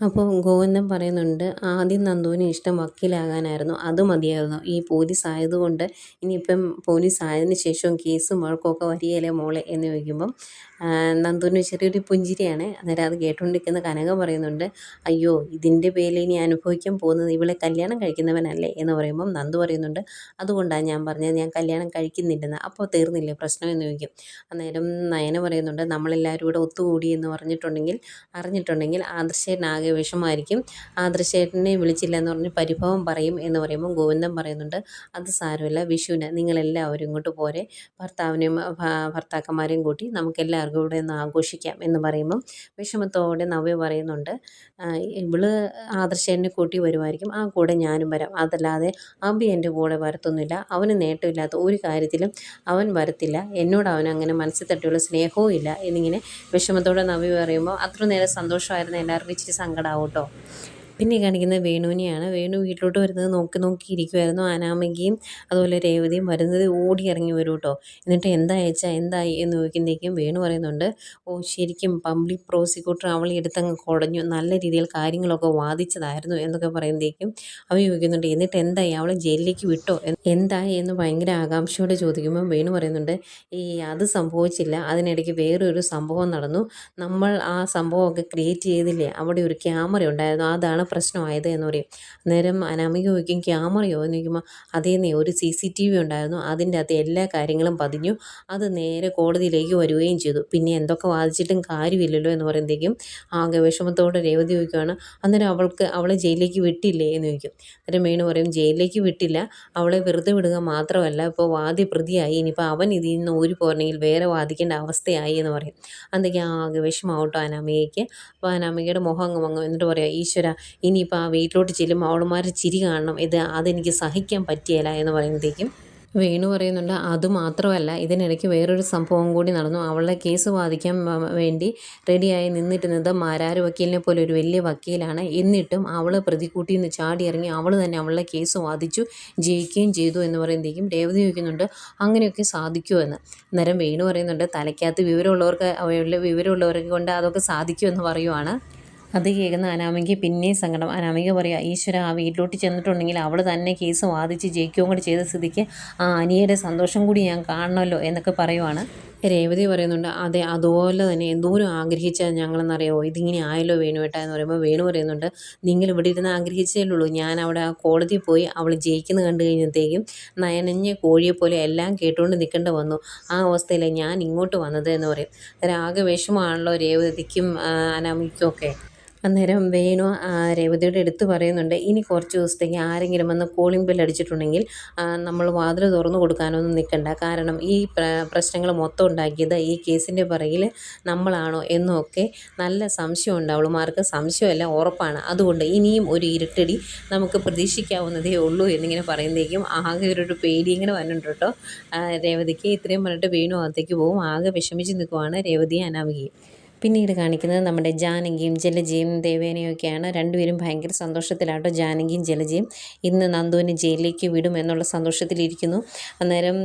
അപ്പോൾ ഗോവിന്ദൻ പറയുന്നുണ്ട് ആദ്യം നന്ദുവിന് ഇഷ്ടം വക്കീലാകാനായിരുന്നു അത് മതിയായിരുന്നു. ഈ പോലീസ് ആയതുകൊണ്ട് ഇനിയിപ്പം പോലീസ് ആയതിന് ശേഷവും കേസും വഴക്കമൊക്കെ വരികയില്ലേ മോളെ? എന്ന് ചോദിക്കുമ്പം നന്ദുവിന് ചെറിയൊരു പുഞ്ചിരിയാണ്. അന്നേരം അത് കേട്ടുകൊണ്ടിരിക്കുന്ന കനക പറയുന്നുണ്ട് അയ്യോ ഇതിന്റെ പേരിൽ ഇനി അനുഭവിക്കാൻ പോകുന്നത് ഇവളെ കല്യാണം കഴിക്കുന്നവനല്ലേ? എന്ന് പറയുമ്പം നന്ദു പറയുന്നുണ്ട് അതുകൊണ്ടാണ് ഞാൻ പറഞ്ഞത് ഞാൻ കല്യാണം കഴിക്കുന്നില്ലെന്ന്. അപ്പോൾ തീർന്നില്ലേ പ്രശ്നം? എന്ന് ചോദിക്കും. അന്നേരം നയന പറയുന്നുണ്ട് നമ്മളെല്ലാവരും കൂടെ ഒത്തുകൂടി എന്ന് പറഞ്ഞിട്ടുണ്ടെങ്കിൽ അറിഞ്ഞിട്ടുണ്ടെങ്കിൽ ആദർശേട്ടനാകെ വിഷമമായിരിക്കും. ആദർശേട്ടനെ വിളിച്ചില്ല എന്ന് പറഞ്ഞ് പരിഭവം പറയും എന്ന് പറയുമ്പോൾ ഗോവിന്ദം പറയുന്നുണ്ട് അത് സാരമില്ല വിഷുവിന് നിങ്ങളെല്ലാവരും ഇങ്ങോട്ട് പോരെ. ഭർത്താവിനെയും ഭർത്താക്കന്മാരെയും കൂട്ടി നമുക്ക് എല്ലാവർക്കും ഇവിടെ ഒന്ന് ആഘോഷിക്കാം എന്ന് പറയുമ്പം വിഷമത്തോടെ നവ്യ പറയുന്നുണ്ട് ഇവൾ ആദർശേട്ടനെ കൂട്ടി വരുമായിരിക്കും. ആ കൂടെ ഞാനും വരാം. അതല്ലാതെ അബി എന്റെ കൂടെ വരത്തൊന്നുമില്ല. അവന് നേട്ടമില്ലാത്ത ഒരു കാര്യത്തിലും അവൻ വരത്തില്ല. എന്നോട് അവൻ അങ്ങനെ മനസ്സിൽ തട്ടിയുള്ള സ്നേഹവും ഇല്ല എന്നിങ്ങനെ വിഷമത്തോടെ നവ്യ പറയുമ്പോൾ അത്ര നേരം സന്തോഷമായിരുന്നു എല്ലാവർക്കും ഇച്ചിരി സങ്കടമാവും കേട്ടോ പിന്നെ കാണിക്കുന്നത് വേണുവിനെയാണ്. വേണു വീട്ടിലോട്ട് വരുന്നത് നോക്കി നോക്കി ഇരിക്കുമായിരുന്നു അനാമികയും അതുപോലെ രേവതിയും വരുന്നത് ഓടി ഇറങ്ങി വരും കേട്ടോ എന്നിട്ട് എന്താ അയച്ചാൽ എന്തായി എന്ന് ചോദിക്കുന്നേക്കും വേണു പറയുന്നുണ്ട് ഓ ശരിക്കും പബ്ലിക് പ്രോസിക്യൂട്ടർ അവൾ എടുത്തങ്ങ് കുടഞ്ഞു. നല്ല രീതിയിൽ കാര്യങ്ങളൊക്കെ വാദിച്ചതായിരുന്നു എന്നൊക്കെ പറയുന്നതേക്കും അവ ചോദിക്കുന്നുണ്ട് എന്നിട്ട് എന്തായി? അവളെ ജയിലിലേക്ക് വിട്ടോ? എന്തായി? എന്ന് ഭയങ്കര ആകാംക്ഷയോടെ ചോദിക്കുമ്പോൾ വേണു പറയുന്നുണ്ട് ഈ അത് സംഭവിച്ചില്ല. അതിനിടയ്ക്ക് വേറൊരു സംഭവം നടന്നു. നമ്മൾ ആ സംഭവമൊക്കെ ക്രിയേറ്റ് ചെയ്തില്ലേ? അവിടെ ഒരു ക്യാമറ ഉണ്ടായിരുന്നു. അതാണ് പ്രശ്നമായത് എന്ന് പറയും. അന്നേരം അനാമിക ചോദിക്കും ക്യാമറയോ? എന്ന് ചോദിക്കുമ്പോൾ നേ ഒരു സി സി ടി വി ഉണ്ടായിരുന്നു. അതിന്റെ അകത്ത് എല്ലാ കാര്യങ്ങളും പതിഞ്ഞു. അത് നേരെ കോടതിയിലേക്ക് വരികയും ചെയ്തു. പിന്നെ എന്തൊക്കെ വാദിച്ചിട്ടും കാര്യമില്ലല്ലോ എന്ന് പറയുമ്പോഴത്തേക്കും ആകെ വിഷമത്തോടെ രേവതി ചോദിക്കുകയാണ് അന്നേരം അവൾക്ക് അവളെ ജയിലിലേക്ക് വിട്ടില്ലേ? എന്ന് ചോദിക്കും. അന്നേരം വേണു പറയും ജയിലിലേക്ക് വിട്ടില്ല. അവളെ വെറുതെ വിടുക മാത്രമല്ല. ഇപ്പോൾ വാദി പ്രതിയായി. ഇനിയിപ്പോൾ അവൻ ഇതിൽ നിന്ന് ഊരി പോരണമെങ്കിൽ വേറെ വാദിക്കേണ്ട അവസ്ഥയായി എന്ന് പറയും. അന്നേക്ക് ആകെ വിഷമാവട്ടോ അനാമികയ്ക്ക്. അപ്പോൾ അനാമികയുടെ മുഖം അങ്ങ് മങ്ങും എന്നിട്ട് പറയാം ഈശ്വര ഇനിയിപ്പോൾ ആ വീട്ടിലോട്ട് ചെല്ലുമ്പോൾ അവളുമാർ ചിരി കാണണം. ഇത് അതെനിക്ക് സഹിക്കാൻ പറ്റിയല്ല എന്ന് പറയുമ്പോഴത്തേക്കും വേണു പറയുന്നുണ്ട് അതുമാത്രമല്ല ഇതിനിടയ്ക്ക് വേറൊരു സംഭവം കൂടി നടന്നു. അവളുടെ കേസ് വാദിക്കാൻ വേണ്ടി റെഡിയായി നിന്നിരുന്നത് മാരാര് വക്കീലിനെ പോലെ ഒരു വലിയ വക്കീലാണ്. എന്നിട്ടും അവൾ പ്രതിക്കൂട്ടിയിൽ നിന്ന് ചാടി ഇറങ്ങി അവൾ തന്നെ അവളുടെ കേസ് വാദിച്ചു ജയിക്കുകയും ചെയ്തു എന്ന് പറയുമ്പോഴേക്കും രേവതി ചോദിക്കുന്നുണ്ട് അങ്ങനെയൊക്കെ സാധിക്കൂ എന്ന്? അന്നേരം വേണു പറയുന്നുണ്ട് തലയ്ക്കകത്ത് വിവരമുള്ളവർക്ക് വിവരമുള്ളവർക്ക് കൊണ്ട് അതൊക്കെ സാധിക്കുമെന്ന് പറയുവാണ്. അത് കേൾക്കുന്ന അനാമിക പിന്നെയും സങ്കടം. അനാമിക പറയുക ഈശ്വര ആ വീട്ടിലോട്ട് ചെന്നിട്ടുണ്ടെങ്കിൽ അവൾ തന്നെ കേസ് വാദിച്ച് ജയിക്കുകയും കൂടി ചെയ്ത സ്ഥിതിക്ക് ആ അനിയയുടെ സന്തോഷം കൂടി ഞാൻ കാണണമല്ലോ എന്നൊക്കെ പറയുവാണ്. രേവതി പറയുന്നുണ്ട് അതെ അതുപോലെ തന്നെ എന്തോരം ആഗ്രഹിച്ചാൽ ഞങ്ങളെന്നറിയോ ഇതിങ്ങനെ ആയല്ലോ വേണുവേട്ട എന്ന് പറയുമ്പോൾ വേണു പറയുന്നുണ്ട് നിങ്ങൾ ഇവിടെ ഇരുന്ന് ആഗ്രഹിച്ചേ ഉള്ളൂ. ഞാൻ അവിടെ ആ കോടതിയിൽ പോയി അവൾ ജയിക്കുന്ന കണ്ടു കഴിഞ്ഞത്തേക്കും നയനഞ്ഞ കോഴിയെ പോലെ എല്ലാം കേട്ടുകൊണ്ട് നിൽക്കേണ്ട വന്നു. ആ അവസ്ഥയിലെ ഞാൻ ഇങ്ങോട്ട് വന്നത് എന്ന് പറയും. ആകെ വിഷമമാണല്ലോ രേവതിക്കും അനാമിക്കും ഒക്കെ. അന്നേരം വേണു രേവതിയുടെ എടുത്ത് പറയുന്നുണ്ട് ഇനി കുറച്ച് ദിവസത്തേക്ക് ആരെങ്കിലും വന്ന് കോളിംഗ് ബെൽ അടിച്ചിട്ടുണ്ടെങ്കിൽ നമ്മൾ വാതിൽ തുറന്നു കൊടുക്കാനൊന്നും നിൽക്കണ്ട. കാരണം ഈ പ്രശ്നങ്ങൾ മൊത്തം ഉണ്ടാക്കിയത് ഈ കേസിന്റെ പിറകിൽ നമ്മളാണോ എന്നൊക്കെ നല്ല സംശയം ഉണ്ട് അവളുമാർക്ക് സംശയമല്ല ഉറപ്പാണ്. അതുകൊണ്ട് ഇനിയും ഒരു ഇരുട്ടടി നമുക്ക് പ്രതീക്ഷിക്കാവുന്നതേ ഉള്ളൂ എന്നിങ്ങനെ പറയുന്നതേക്കും ആകെ ഒരു പേടി ഇങ്ങനെ വരുന്നുണ്ട് കേട്ടോ. രേവതിക്ക് ഇത്രയും പറഞ്ഞിട്ട് വേണു അകത്തേക്ക് പോകും. ആകെ വിഷമിച്ച് നിൽക്കുവാണ് രേവതി അനാമികയും. പിന്നീട് കാണിക്കുന്നത് നമ്മുടെ ജാനകിയും ജലജയും ദേവേനയൊക്കെയാണ്. രണ്ടുപേരും ഭയങ്കര സന്തോഷത്തിലാട്ടോ ജാനകിയും ജലജയും. ഇന്ന് നന്ദുവിനെ ജയിലിലേക്ക് വിടും എന്നുള്ള സന്തോഷത്തിലിരിക്കുന്നു. അന്നേരം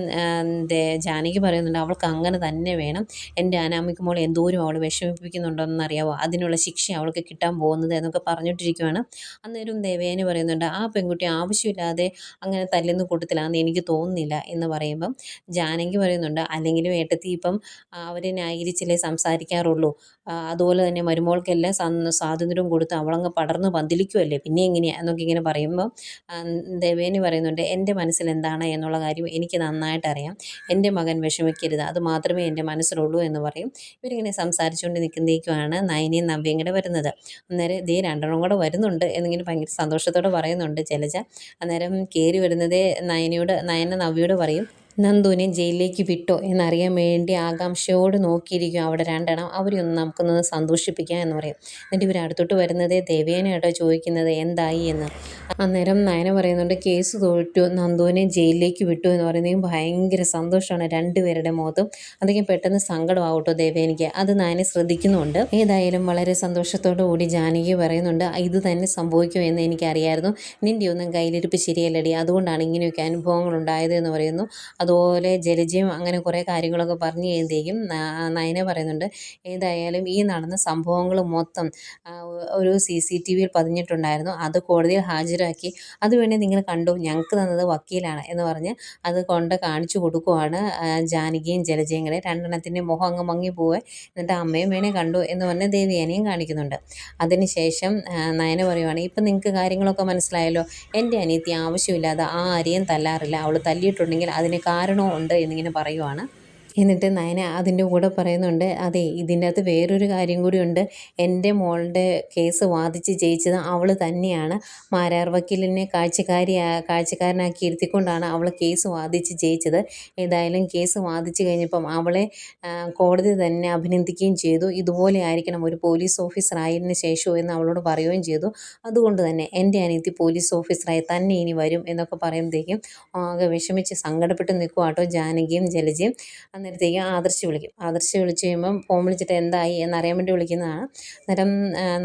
ജാനകി പറയുന്നുണ്ട് അവൾക്ക് അങ്ങനെ തന്നെ വേണം. എന്റെ അനാമിക്ക് മോൾ എന്തോരം അവൾ വിഷമിപ്പിക്കുന്നുണ്ടോയെന്ന് അറിയാവോ അതിനുള്ള ശിക്ഷ അവൾക്ക് കിട്ടാൻ പോകുന്നത് എന്നൊക്കെ പറഞ്ഞിട്ടിരിക്കുവാണ് അന്നേരം ദേവേന പറയുന്നുണ്ട് ആ പെൺകുട്ടി ആവശ്യമില്ലാതെ അങ്ങനെ തല്ലുന്ന കൂട്ടത്തിലാണെന്ന് എനിക്ക് തോന്നുന്നില്ല എന്ന് പറയുമ്പം ജാനകി പറയുന്നുണ്ട് അല്ലെങ്കിലും ഏട്ടത്തി ഇപ്പം അവരെ ന്യായീകരിച്ചില്ലേ സംസാരിക്കാറുള്ളൂ. അതുപോലെ തന്നെ മരുമോൾക്കെല്ലാം സ്വാതന്ത്ര്യം കൊടുത്ത് അവളങ്ങ് പടർന്ന് പന്തലിക്കുമല്ലേ പിന്നെ എങ്ങനെയാണ് എന്നൊക്കെ ഇങ്ങനെ പറയുമ്പോൾ ദേവേനി പറയുന്നുണ്ട് എന്റെ മനസ്സിൽ എന്താണ് എന്നുള്ള കാര്യം എനിക്ക് നന്നായിട്ട് അറിയാം എന്റെ മകൻ വിഷമിക്കരുത്. അത് മാത്രമേ എന്റെ മനസ്സിലുള്ളൂ എന്ന് പറയും. ഇവരിങ്ങനെ സംസാരിച്ചുകൊണ്ട് നിൽക്കുന്നേക്കുമാണ് നയനയും നവ്യയും കൂടെ വരുന്നത്. അന്നേരം ദേ രണ്ടെണ്ണം കൂടെ വരുന്നുണ്ട് എന്നിങ്ങനെ ഭയങ്കര സന്തോഷത്തോടെ പറയുന്നുണ്ട് ജലജ അന്നേരം കയറി വരുന്നതേ നയനയോട് നയന നവ്യയോട് പറയും നന്ദുവിനെ ജയിലിലേക്ക് വിട്ടോ എന്നറിയാൻ വേണ്ടി ആകാംക്ഷയോട് നോക്കിയിരിക്കും അവിടെ രണ്ടെണ്ണം. അവരെ നമുക്കൊന്ന് സന്തോഷിപ്പിക്കാം എന്ന് പറയും. എന്നിട്ട് ഇവർ അടുത്തോട്ട് വരുന്നത് ദേവേനയാട്ടോ ചോദിക്കുന്നത് എന്തായി എന്ന്. അന്നേരം നയന പറയുന്നുണ്ട് കേസ് തോറ്റു നന്ദുവിനെ ജയിലിലേക്ക് വിട്ടു എന്ന് പറയുന്നത് ഭയങ്കര സന്തോഷമാണ് രണ്ടുപേരുടെ മുഖത്തും. അതൊക്കെ പെട്ടെന്ന് സങ്കടമാവട്ടോ ദേവേനിക്ക് അത് നയനെ ശ്രദ്ധിക്കുന്നുണ്ട്. ഏതായാലും വളരെ സന്തോഷത്തോടു കൂടി ജാനകി പറയുന്നുണ്ട് ഇത് തന്നെ സംഭവിക്കും എന്ന് എനിക്കറിയായിരുന്നു. നിന്റെ ഒന്നും കയ്യിലിരിപ്പ് ശരിയല്ലടി. അതുകൊണ്ടാണ് ഇങ്ങനെയൊക്കെ അനുഭവങ്ങൾ ഉണ്ടായത് എന്ന് പറയുന്നു. അതുപോലെ ജലജയും അങ്ങനെ കുറേ കാര്യങ്ങളൊക്കെ പറഞ്ഞു കഴിയുമ്പോഴത്തേക്കും നയന പറയുന്നുണ്ട് ഏതായാലും ഈ നടന്ന സംഭവങ്ങൾ മൊത്തം ഒരു സി സി ടി വിയിൽ പതിഞ്ഞിട്ടുണ്ടായിരുന്നു. അത് കോടതിയിൽ ഹാജരാക്കി. അത് വേണേൽ നിങ്ങൾ കണ്ടു. ഞങ്ങൾക്ക് തന്നത് വക്കീലാണ്. എന്ന് പറഞ്ഞ് അത് കൊണ്ട് കാണിച്ചു കൊടുക്കുവാണ് ജാനകിയും ജലജയും കൂടെ. രണ്ടെണ്ണത്തിന്റെ മുഖം അങ്ങ് മങ്ങി പോവേ. എന്നിട്ട് അമ്മയും വേണേ കണ്ടു എന്ന് പറഞ്ഞ് ദേവിയാനെയും കാണിക്കുന്നുണ്ട്. അതിനുശേഷം നയന പറയുവാണ് ഇപ്പം നിങ്ങൾക്ക് കാര്യങ്ങളൊക്കെ മനസ്സിലായല്ലോ. എന്റെ അനിയത്തി ആവശ്യമില്ലാതെ ആ ആരെയും തല്ലാറില്ല. അവൾ തല്ലിയിട്ടുണ്ടെങ്കിൽ അതിന് കാരണവും ഉണ്ട് എന്നിങ്ങനെ പറയുവാണ്. എന്നിട്ട് നയന അതിന്റെ കൂടെ പറയുന്നുണ്ട് അതെ ഇതിന്റെ അകത്ത് വേറൊരു കാര്യം കൂടിയുണ്ട്. എന്റെ മോളുടെ കേസ് വാദിച്ച് ജയിച്ചത് അവൾ തന്നെയാണ്. മാരാർ വക്കീലിനെ കാഴ്ചക്കാരി കാഴ്ചക്കാരനാക്കി ഇരുത്തിക്കൊണ്ടാണ് അവൾ കേസ് വാദിച്ച് ജയിച്ചത്. ഏതായാലും കേസ് വാദിച്ച് കഴിഞ്ഞപ്പം അവളെ കോടതി തന്നെ അഭിനന്ദിക്കുകയും ചെയ്തു. ഇതുപോലെ ആയിരിക്കണം ഒരു പോലീസ് ഓഫീസർ ആയതിനു ശേഷവും എന്ന് അവളോട് പറയുകയും ചെയ്തു. അതുകൊണ്ട് തന്നെ എന്റെ അനിയത്തി പോലീസ് ഓഫീസറായി തന്നെ ഇനി വരും എന്നൊക്കെ പറയുമ്പോഴത്തേക്കും ആകെ വിഷമിച്ച് സങ്കടപ്പെട്ട് നിൽക്കുവാട്ടോ ജാനകിയും ജലജയും. അന്നേരത്തേക്കും ആദർശ് വിളിക്കും. ആദർശ് വിളിച്ച് കഴിയുമ്പം ഫോൺ വിളിച്ചിട്ട് എന്തായി എന്നറിയാൻ വേണ്ടി വിളിക്കുന്നതാണ്. അന്നേരം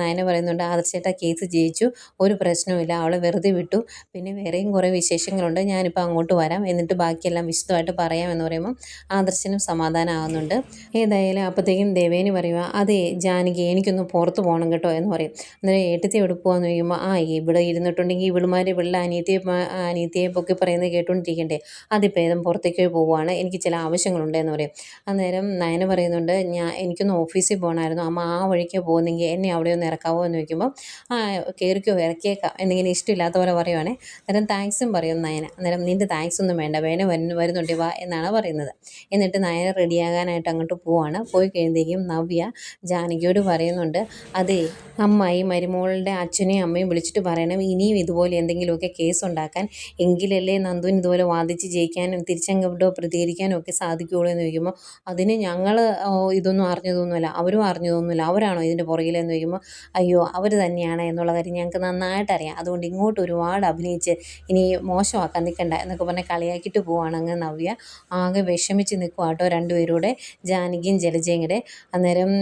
നയന പറയുന്നുണ്ട് ആദർശേട്ടാ കേസ് ജയിച്ചു. ഒരു പ്രശ്നവുമില്ല അവളെ വെറുതെ വിട്ടു. പിന്നെ വേറെയും കുറേ വിശേഷങ്ങളുണ്ട്. ഞാനിപ്പോൾ അങ്ങോട്ട് വരാം. എന്നിട്ട് ബാക്കിയെല്ലാം വിശദമായിട്ട് പറയാം എന്ന് പറയുമ്പം ആദർശനും സമാധാനമാകുന്നുണ്ട് ഏതായാലും അപ്പോഴത്തേക്കും ദേവേനി പറയുക അതെ ജാനകി എനിക്കൊന്ന് പുറത്ത് പോകണം കേട്ടോ എന്ന് പറയും. അന്നേരം ഏട്ടത്തി എവിടെ പോകാമെന്ന് ചോദിക്കുമ്പോൾ ആ ഇവിടെ ഇരുന്നിട്ടുണ്ടെങ്കിൽ ഇവിളുമാർ ഇവിടെ അനിയത്തിയെ അനിയത്തിയെ പൊക്കി പറയുന്നത് കേട്ടുകൊണ്ടിരിക്കണ്ടേ അതിപ്പോൾ ഏതും പുറത്തേക്ക് പോവുകയാണ് എനിക്ക് ചില ആവശ്യങ്ങളുണ്ട് എന്ന് പറയും. അന്നേരം നയന പറയുന്നുണ്ട് ഞാൻ എനിക്കൊന്ന് ഓഫീസിൽ പോകണമായിരുന്നു. അമ്മ ആ വഴിക്ക് പോകുന്നെങ്കിൽ എന്നെ അവിടെ ഒന്ന് ഇറക്കാവോ? എന്ന് ചോദിക്കുമ്പോൾ ആ കയറിക്കോ ഇറക്കിയേക്കാം. എന്നിങ്ങനെ ഇഷ്ടമില്ലാത്ത പോലെ പറയുവാണേ. അന്നേരം താങ്ക്സും പറയും നയന. അന്നേരം നിന്റെ താങ്ക്സ് ഒന്നും വേണ്ട. വേണ വരുന്നുണ്ട് വാ എന്നാണ് പറയുന്നത്. എന്നിട്ട് നയന റെഡിയാകാനായിട്ട് അങ്ങോട്ട് പോവാണ്. പോയി കഴിയുമ്പോഴേക്കും നവ്യ ജാനകിയോട് പറയുന്നുണ്ട് അതെ അമ്മായി മരുമോളുടെ അച്ഛനെയും അമ്മയും വിളിച്ചിട്ട് പറയണം. ഇനിയും ഇതുപോലെ എന്തെങ്കിലുമൊക്കെ കേസ് ഉണ്ടാക്കാൻ. എങ്കിലല്ലേ നന്ദുവിന് ഇതുപോലെ വാദിച്ച് ജയിക്കാനും തിരിച്ചങ്ങോട്ടോ പ്രതികരിക്കാനും ഒക്കെ സാധിക്കുകയുള്ളൂ എന്ന് ചോദിക്കുമ്പോൾ അതിന് ഞങ്ങൾ ഇതൊന്നും അറിഞ്ഞതൊന്നുമല്ല അവരും അറിഞ്ഞതൊന്നുമില്ല അവരാണോ ഇതിന്റെ പുറകിലെന്ന് ചോദിക്കുമ്പോൾ അയ്യോ അവർ തന്നെയാണ് എന്നുള്ള കാര്യം ഞങ്ങൾക്ക് നന്നായിട്ട് അറിയാം. അതുകൊണ്ട് ഇങ്ങോട്ട് ഒരുപാട് അഭിനയിച്ച് ഇനി മോശമാക്കാൻ നിൽക്കണ്ട എന്നൊക്കെ പറഞ്ഞ് കളിയാക്കിയിട്ട് പോവാണ് അങ്ങ് നവ്യ. ആകെ വിഷമിച്ച് നിൽക്കുക കേട്ടോ രണ്ടുപേരൂടെ ജാനകിയും ജലജയും കൂടെ. അന്നേരം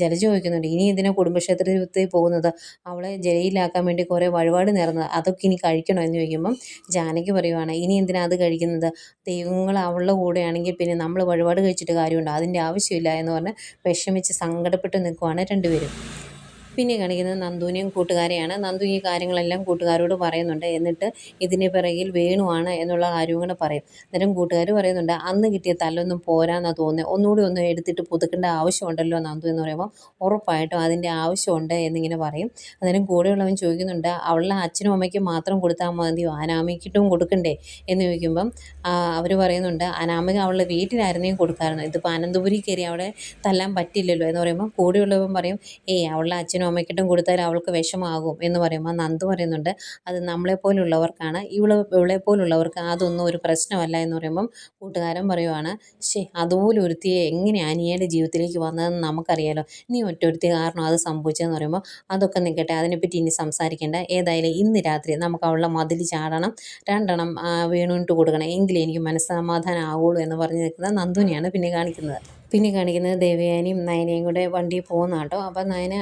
ജലജ ചോദിക്കുന്നുണ്ട് ഇനി ഇതിനെ കുടുംബക്ഷേത്രത്തിൽ പോകുന്നത്? അവളെ ജയിലിലാക്കാൻ വേണ്ടി കുറേ വഴിപാട് നേർന്നത് അതൊക്കെ ഇനി കഴിക്കണോ? എന്ന് ചോദിക്കുമ്പം ജാനകി പറയുവാണ് ഇനി എന്തിനാ അത് കഴിക്കുന്നത്? ദൈവങ്ങൾ അവളുടെ കൂടെയാണെങ്കിൽ പിന്നെ നമ്മൾ വഴിപാട് കഴിച്ചിട്ട് കാര്യമുണ്ടോ. അതിന്റെ ആവശ്യമില്ല എന്ന് പറഞ്ഞ് വിഷമിച്ച് സങ്കടപ്പെട്ട് നിൽക്കുവാണ് രണ്ടുപേരും. പിന്നെ കാണിക്കുന്നത് നന്ദുവിനെയും കൂട്ടുകാരെയാണ്. നന്ദു ഈ കാര്യങ്ങളെല്ലാം കൂട്ടുകാരോട് പറയുന്നുണ്ട്. എന്നിട്ട് ഇതിന് പിറകിൽ വേണുവാണ് എന്നുള്ള കാര്യവും കൂടെ പറയും. അന്നേരം കൂട്ടുകാർ പറയുന്നുണ്ട് അന്ന് കിട്ടിയ തല്ലൊന്നും പോരാന്നാണ് തോന്നുന്നത് ഒന്നുകൂടി ഒന്ന് എടുത്തിട്ട് പുതുക്കേണ്ട ആവശ്യമുണ്ടല്ലോ നന്ദു എന്ന് പറയുമ്പോൾ ഉറപ്പായിട്ടും അതിന്റെ ആവശ്യമുണ്ട് എന്നിങ്ങനെ പറയും. അന്നേരം കൂടെയുള്ളവൻ ചോദിക്കുന്നുണ്ട് അവളുടെ അച്ഛനും അമ്മയ്ക്കും മാത്രം കൊടുത്താൽ മതിയോ? അനാമിക്കിട്ടും കൊടുക്കണ്ടേ? എന്ന് ചോദിക്കുമ്പം അവർ പറയുന്നുണ്ട് അനാമിക അവളുടെ വീട്ടിലായിരുന്നെങ്കിൽ കൊടുക്കാമായിരുന്നു ഇതിപ്പോൾ അനന്തപുരി കയറി അവിടെ തല്ലാൻ പറ്റില്ലല്ലോ? എന്ന് പറയുമ്പോൾ കൂടെയുള്ളവൻ പറയും ഏയ് അവളുടെ അച്ഛനും അമ്മയ്ക്കിട്ടും കൊടുത്താൽ അവൾക്ക് വിഷമാകും എന്ന് പറയുമ്പോൾ നന്ദു പറയുന്നുണ്ട് അത് നമ്മളെപ്പോലുള്ളവർക്കാണ്. ഇവളെ ഇവളെപ്പോലുള്ളവർക്ക് അതൊന്നും ഒരു പ്രശ്നമല്ല എന്ന് പറയുമ്പം കൂട്ടുകാരൻ പറയുവാണ് ശേ അതുപോലെ ഒരുത്തിയെ എങ്ങനെ അനിയയുടെ ജീവിതത്തിലേക്ക് വന്നതെന്ന് നമുക്കറിയാലോ. നീ ഒറ്റൊരുത്തി കാരണം അത് സംഭവിച്ചതെന്ന് പറയുമ്പോൾ അതൊക്കെ നിൽക്കട്ടെ അതിനെപ്പറ്റി ഇനി സംസാരിക്കേണ്ട. ഏതായാലും ഇന്ന് രാത്രി നമുക്ക് അവളുടെ മതിൽ ചാടണം. രണ്ടെണ്ണം വീണുകൊണ്ട് കൊടുക്കണം. എങ്കിലേ എനിക്ക് മനസ്സമാധാനം ആവുള്ളൂ എന്ന് പറഞ്ഞ് നിൽക്കുന്ന നന്ദുവിനെയാണ് പിന്നെ കാണിക്കുന്നത്. പിന്നെ കാണിക്കുന്നത് ദേവയാനിയും നയനയും കൂടെ വണ്ടിയിൽ പോകുന്ന കേട്ടോ അപ്പോൾ നയന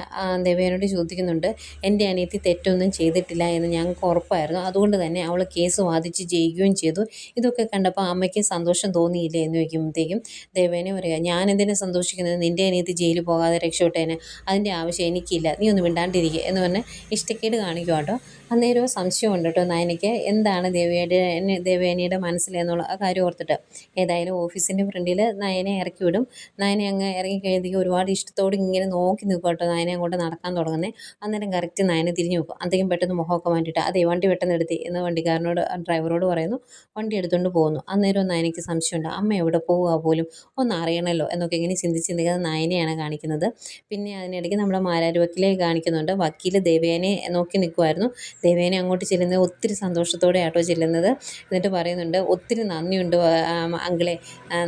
ദേവയാനിയോട് ചോദിക്കുന്നുണ്ട് എന്റെ അനിയത്തി തെറ്റൊന്നും ചെയ്തിട്ടില്ല എന്ന് ഞങ്ങൾക്ക് ഉറപ്പായിരുന്നു. അതുകൊണ്ട് തന്നെ അവൾ കേസ് വാദിച്ച് ജയിക്കുകയും ചെയ്തു. ഇതൊക്കെ കണ്ടപ്പോൾ അമ്മയ്ക്ക് സന്തോഷം തോന്നിയില്ല? എന്ന് ചോദിക്കുമ്പോഴത്തേക്കും ദേവയാനി പറയുക ഞാൻ എന്തിനെ സന്തോഷിക്കുന്നത്? നിന്റെ അനിയത്തി ജയിലിൽ പോകാതെ രക്ഷപ്പെട്ടേനെ. അതിന്റെ ആവശ്യം എനിക്കില്ല. നീ ഒന്ന് മിണ്ടാണ്ടിരിക്കുക എന്ന് പറഞ്ഞ് ഇഷ്ടക്കേട് കാണിക്കുക കേട്ടോ. അന്നേരം സംശയമുണ്ട് കേട്ടോ നയനയ്ക്ക്. എന്താണ് ദേവയുടെ ദേവയാനിയുടെ മനസ്സിലെന്നുള്ള ആ കാര്യം ഓർത്തിട്ട്? ഏതായാലും ഓഫീസിന്റെ ഫ്രണ്ടിൽ നയനെ ഇറക്കി വിടും. നയനെ അങ്ങ് ഇറങ്ങി കഴിയുമ്പോഴത്തേക്കും ഒരുപാട് ഇഷ്ടത്തോടെ ഇങ്ങനെ നോക്കി നിൽക്കും കേട്ടോ നയനെ അങ്ങോട്ട് നടക്കാൻ തുടങ്ങുന്നത് അന്നേരം കറക്റ്റ് നയനെ തിരിഞ്ഞു നോക്കും. അന്തേക്കും പെട്ടെന്ന് മുഖമൊക്കെ മാറ്റിയിട്ട് അതേ വണ്ടി പെട്ടെന്ന് എടുത്തി എന്ന് വണ്ടിക്കാരനോട് ഡ്രൈവറോട് പറയുന്നു. വണ്ടി എടുത്തുകൊണ്ട് പോകുന്നു. അന്നേരം നയനയ്ക്ക് സംശയമുണ്ട്. അമ്മ എവിടെ പോവുക പോലും? ഒന്ന് അറിയണമല്ലോ എന്നൊക്കെ ഇങ്ങനെ ചിന്തിച്ച് ചിന്തിക്കുന്നത് നയനെയാണ് കാണിക്കുന്നത്. പിന്നെ അതിനിടയ്ക്ക് നമ്മുടെ മാരാര് വക്കീലെ കാണിക്കുന്നുണ്ട്. വക്കീൽ ദേവേനെ നോക്കി നിൽക്കുമായിരുന്നു ദേവേനെ അങ്ങോട്ട് ചെല്ലുന്നത് ഒത്തിരി സന്തോഷത്തോടെ ആട്ടോ ചെല്ലുന്നത്. എന്നിട്ട് പറയുന്നുണ്ട് ഒത്തിരി നന്ദിയുണ്ട് അങ്കിളെ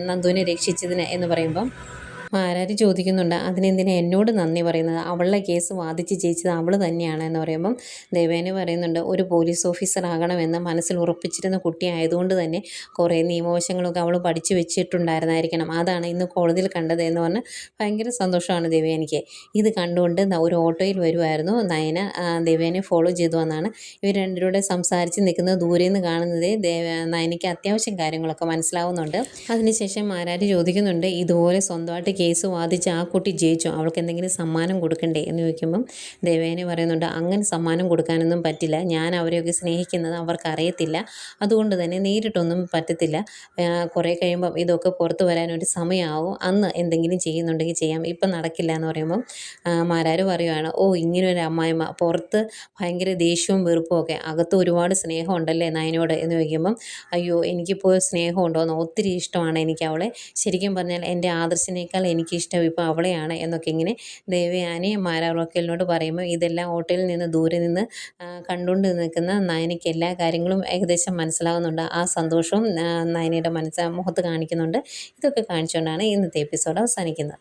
നന്ദുവിനെ രക്ഷിച്ചതിന് എന്ന് പറയുമ്പം മാരാരി ചോദിക്കുന്നുണ്ട് അതിനെന്തിനാ എന്നോട് നന്ദി പറയുന്നത്? അവളുടെ കേസ് വാദിച്ച് ജയിച്ചത് അവൾ തന്നെയാണ് എന്ന് പറയുമ്പം ദേവേന പറയുന്നുണ്ട് ഒരു പോലീസ് ഓഫീസർ ആകണമെന്ന് മനസ്സിൽ ഉറപ്പിച്ചിരുന്ന കുട്ടി ആയതുകൊണ്ട് തന്നെ കുറേ നിയമവശങ്ങളൊക്കെ അവൾ പഠിച്ചു വെച്ചിട്ടുണ്ടായിരുന്നായിരിക്കണം. അതാണ് ഇന്ന് കോടതിയിൽ കണ്ടത് എന്ന് പറഞ്ഞ് ഭയങ്കര സന്തോഷമാണ് ദേവേനയ്ക്ക് ഇത് കണ്ടുകൊണ്ട് ഒരു ഓട്ടോയിൽ വരുമായിരുന്നു നയന ദേവേനെ ഫോളോ ചെയ്തു വന്നാണ്. ഇവർ രണ്ടുപേരുടെ സംസാരിച്ച് നിൽക്കുന്നത് ദൂരെ നിന്ന് കാണുന്നതേ ദേവ നയനയ്ക്ക് അത്യാവശ്യം കാര്യങ്ങളൊക്കെ മനസ്സിലാവുന്നുണ്ട്. അതിനുശേഷം മാരാരി ചോദിക്കുന്നുണ്ട് ഇതുപോലെ സ്വന്തമായിട്ട് കേസ് വാദിച്ച് ആ കുട്ടി ജയിച്ചു? അവൾക്ക് എന്തെങ്കിലും സമ്മാനം കൊടുക്കണ്ടേ? എന്ന് ചോദിക്കുമ്പം ദേവേനെ പറയുന്നുണ്ട് അങ്ങനെ സമ്മാനം കൊടുക്കാനൊന്നും പറ്റില്ല. ഞാൻ അവരെയൊക്കെ സ്നേഹിക്കുന്നത് അവർക്ക് അറിയത്തില്ല. അതുകൊണ്ട് തന്നെ നേരിട്ടൊന്നും പറ്റത്തില്ല. കുറേ കഴിയുമ്പം ഇതൊക്കെ പുറത്തു വരാനൊരു സമയമാവും. അന്ന് എന്തെങ്കിലും ചെയ്യുന്നുണ്ടെങ്കിൽ ചെയ്യാം. ഇപ്പം നടക്കില്ല എന്ന് പറയുമ്പം മാരാരും പറയുവാണ് ഓ ഇങ്ങനൊരു അമ്മായിമ്മ പുറത്ത് ഭയങ്കര ദേഷ്യവും വെറുപ്പും ഒക്കെ. അകത്ത് ഒരുപാട് സ്നേഹം ഉണ്ടല്ലേ നയനോട്? എന്ന് ചോദിക്കുമ്പം അയ്യോ എനിക്കിപ്പോൾ സ്നേഹമുണ്ടോയെന്ന് ഒത്തിരി ഇഷ്ടമാണ് എനിക്ക് അവളെ. ശരിക്കും പറഞ്ഞാൽ എന്റെ ആദർശിനേക്കാൾ എനിക്കിഷ്ടം ഇപ്പോൾ അവളെയാണ് എന്നൊക്കെ ഇങ്ങനെ ദേവയാനി മാരാവക്കലിനോട് പറയുമ്പോൾ ഇതെല്ലാം ഓട്ടോയിൽ നിന്ന് ദൂരെ നിന്ന് കണ്ടുകൊണ്ട് നിൽക്കുന്ന നയനയ്ക്ക് എല്ലാ കാര്യങ്ങളും ഏകദേശം മനസ്സിലാകുന്നുണ്ട് ആ സന്തോഷവും നയനയുടെ മനസ്സ് മുഖത്ത് കാണിക്കുന്നുണ്ട്. ഇതൊക്കെ കാണിച്ചുകൊണ്ടാണ് ഇന്നത്തെ എപ്പിസോഡ് അവസാനിക്കുന്നത്.